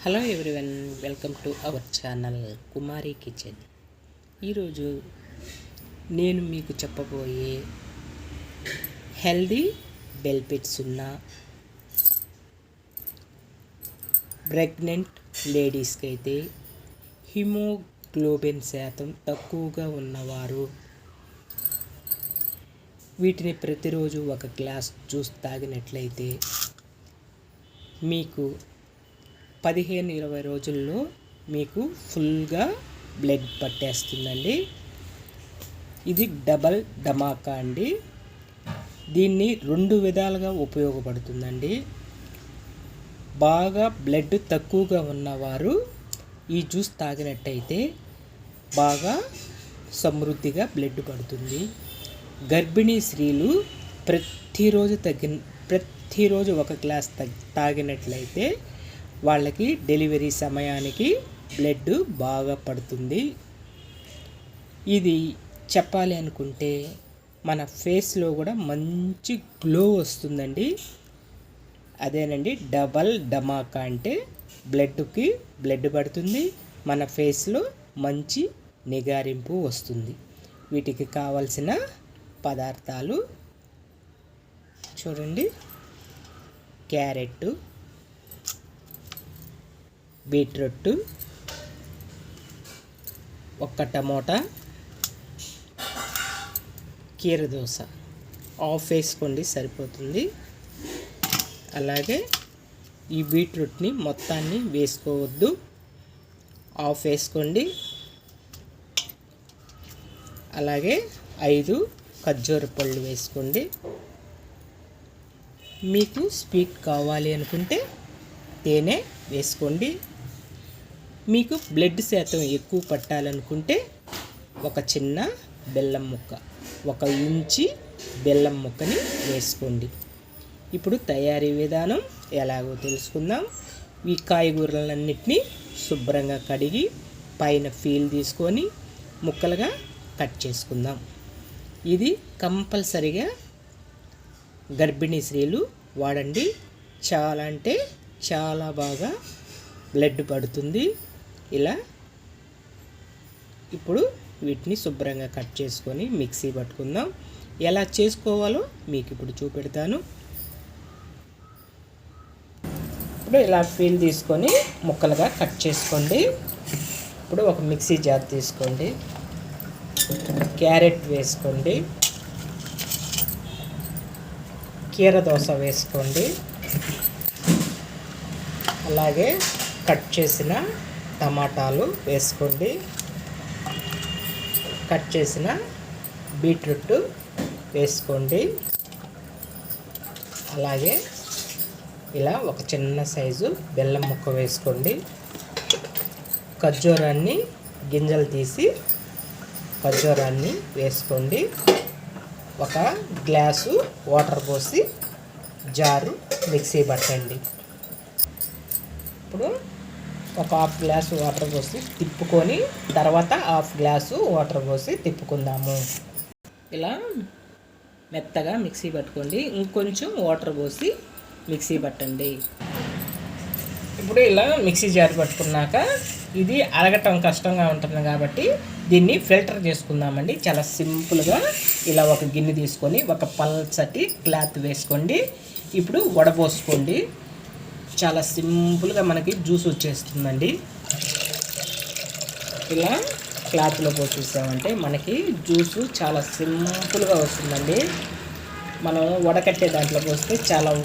Hello everyone welcome to our channel Kumari kitchen. ఈరోజు నేను మీకు చెప్పబోయే హెల్దీ బెల్పిట్స్ ఉన్న ప్రెగ్నెంట్ లేడీస్కి అయితే హిమోగ్లోబిన్ శాతం తక్కువగా ఉన్నవారు వీటిని ప్రతిరోజు ఒక గ్లాస్ జ్యూస్ తాగినట్లయితే మీకు పదిహేను ఇరవై రోజుల్లో మీకు ఫుల్గా బ్లడ్ పట్టేస్తుందండి. ఇది డబల్ డమాకా అండి. దీన్ని రెండు విధాలుగా ఉపయోగపడుతుందండి. బాగా బ్లడ్ తక్కువగా ఉన్నవారు ఈ జ్యూస్ తాగినట్టయితే బాగా సమృద్ధిగా బ్లడ్ పడుతుంది. గర్భిణీ స్త్రీలు ప్రతిరోజు తగ్గిన ప్రతిరోజు ఒక గ్లాస్ తగ్ తాగినట్లయితే వాళ్ళకి డెలివరీ సమయానికి బ్లడ్ బాగా పడుతుంది. ఇది చెప్పాలి అనుకుంటే మన ఫేస్లో కూడా మంచి గ్లో వస్తుందండి. అదేనండి డబల్ డమాకా అంటే బ్లడ్కి బ్లడ్ పడుతుంది మన ఫేస్లో మంచి నిగారింపు వస్తుంది. వీటికి కావలసిన పదార్థాలు చూడండి. క్యారెట్ బీట్రూట్ ఒక్క టమోటా కీర దోశ. ఆఫ్ వేసుకోండి సరిపోతుంది. అలాగే ఈ బీట్రూట్ని మొత్తాన్ని వేసుకోవద్దు. ఆఫ్ వేసుకోండి. అలాగే ఐదు ఖర్జూర పళ్ళు వేసుకోండి. మీకు స్వీట్ కావాలి అనుకుంటే తేనె వేసుకోండి. మీకు బ్లడ్ శాతం ఎక్కువ పట్టాలనుకుంటే ఒక చిన్న బెల్లం ముక్క ఒక ఇంచి బెల్లం ముక్కని వేసుకోండి. ఇప్పుడు తయారీ విధానం ఎలాగో తెలుసుకుందాం. ఈ కాయగూరలన్నింటినీ శుభ్రంగా కడిగి పైన ఫీల్ తీసుకొని ముక్కలుగా కట్ చేసుకుందాం. ఇది కంపల్సరిగా గర్భిణీ స్త్రీలు వాడండి. చాలా అంటే చాలా బాగా బ్లడ్ పడుతుంది. ఇలా ఇప్పుడు వీటిని శుభ్రంగా కట్ చేసుకొని మిక్సీ పట్టుకుందాం. ఎలా చేసుకోవాలో మీకు ఇప్పుడు చూపెడతాను. ఇప్పుడు ఇలా ఫీల్ తీసుకొని ముక్కలుగా కట్ చేసుకోండి. ఇప్పుడు ఒక మిక్సీ జార్ తీసుకోండి. క్యారెట్ వేసుకోండి. కీర దోశ వేసుకోండి. అలాగే కట్ చేసిన టమాటాలు వేసుకోండి కట్ చేసిన బీట్రూట్ వేసుకోండి. అలాగే ఇలా ఒక చిన్న సైజు బెల్లం ముక్క వేసుకోండి. ఖర్జూరాన్ని గింజలు తీసి ఖర్జూరాన్ని వేసుకోండి. ఒక గ్లాసు వాటర్ పోసి జారు మిక్సీ పట్టండి. ఇప్పుడు ఒక హాఫ్ గ్లాసు వాటర్ పోసి తిప్పుకొని తర్వాత హాఫ్ గ్లాసు వాటర్ పోసి తిప్పుకుందాము. ఇలా మెత్తగా మిక్సీ పట్టుకోండి. ఇంకొంచెం వాటర్ పోసి మిక్సీ పట్టండి. ఇప్పుడు ఇలా మిక్సీ జార్ పట్టుకున్నాక ఇది అరగటం కష్టంగా ఉంటుంది కాబట్టి దీన్ని ఫిల్టర్ చేసుకుందామండి. చాలా సింపుల్గా ఇలా ఒక గిన్నె తీసుకొని ఒక పల్చటి క్లాత్ వేసుకోండి. ఇప్పుడు వడపోసుకోండి. చాలా సింపుల్గా మనకి జ్యూస్ వచ్చేస్తుందండి. ఇలా క్లాత్లో పోసేసామంటే మనకి జ్యూసు చాలా సింపుల్గా వస్తుందండి. మనం వడకట్టే దాంట్లో పోస్తే చాలా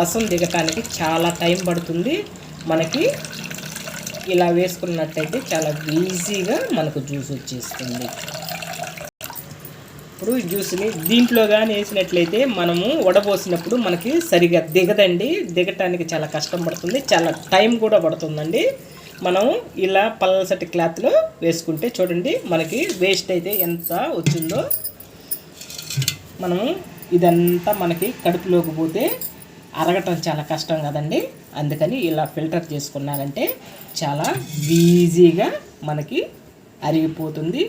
రసం దిగటానికి చాలా టైం పడుతుంది. మనకి ఇలా వేసుకున్నట్టయితే చాలా ఈజీగా మనకు జ్యూస్ వచ్చేస్తుంది. ఇప్పుడు జ్యూస్ని దీంట్లో కానీ వేసినట్లయితే మనము వడబోసినప్పుడు మనకి సరిగా దిగదండి. దిగటానికి చాలా కష్టం పడుతుంది. చాలా టైం కూడా పడుతుందండి. మనం ఇలా పల్సటి క్లాత్లో వేసుకుంటే చూడండి మనకి వేస్ట్ అయితే ఎంత వచ్చిందో. మనము ఇదంతా మనకి కడుపులోకి పోతే అరగటం చాలా కష్టం కదండి. అందుకని ఇలా ఫిల్టర్ చేసుకున్నారంటే చాలా ఈజీగా మనకి అరిగిపోతుంది.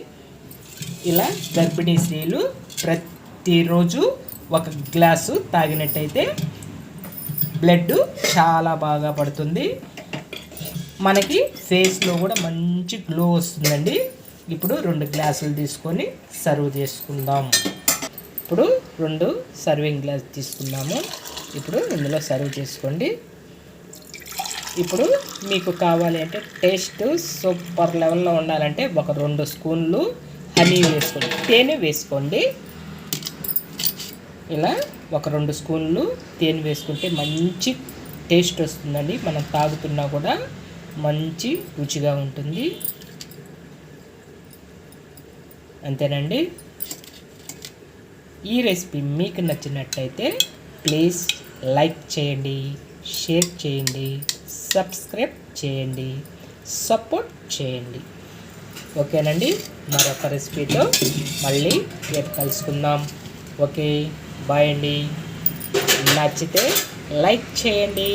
ఇలా గర్భిణీ స్త్రీలు ప్రతిరోజు ఒక గ్లాసు తాగినట్టయితే బ్లడ్ చాలా బాగా పడుతుంది. మనకి ఫేస్లో కూడా మంచి గ్లో వస్తుందండి. ఇప్పుడు రెండు గ్లాసులు తీసుకొని సర్వ్ చేసుకుందాం. ఇప్పుడు రెండు సర్వింగ్ గ్లాస్ తీసుకున్నాము ఇప్పుడు ఇందులో సర్వ్ చేసుకోండి. ఇప్పుడు మీకు కావాలి అంటే టేస్ట్ సూపర్ లెవెల్లో ఉండాలంటే ఒక రెండు స్పూన్లు హనీ వేసుకోండి. తేనె వేసుకోండి. ఇలా ఒక రెండు స్పూన్లు తేనె వేసుకుంటే మంచి టేస్ట్ వస్తుందండి. మనం తాగుతున్నా కూడా మంచి రుచిగా ఉంటుంది. అంతేనండి. ఈ రెసిపీ మీకు నచ్చినట్టయితే ప్లీజ్ లైక్ చేయండి షేర్ చేయండి సబ్స్క్రైబ్ చేయండి సపోర్ట్ చేయండి. ఓకేనండి? మరొక రెసిపీతో మళ్ళీ రేపు కలుసుకుందాం. ఓకే బాయ్ అండి. నచ్చితే లైక్ చేయండి.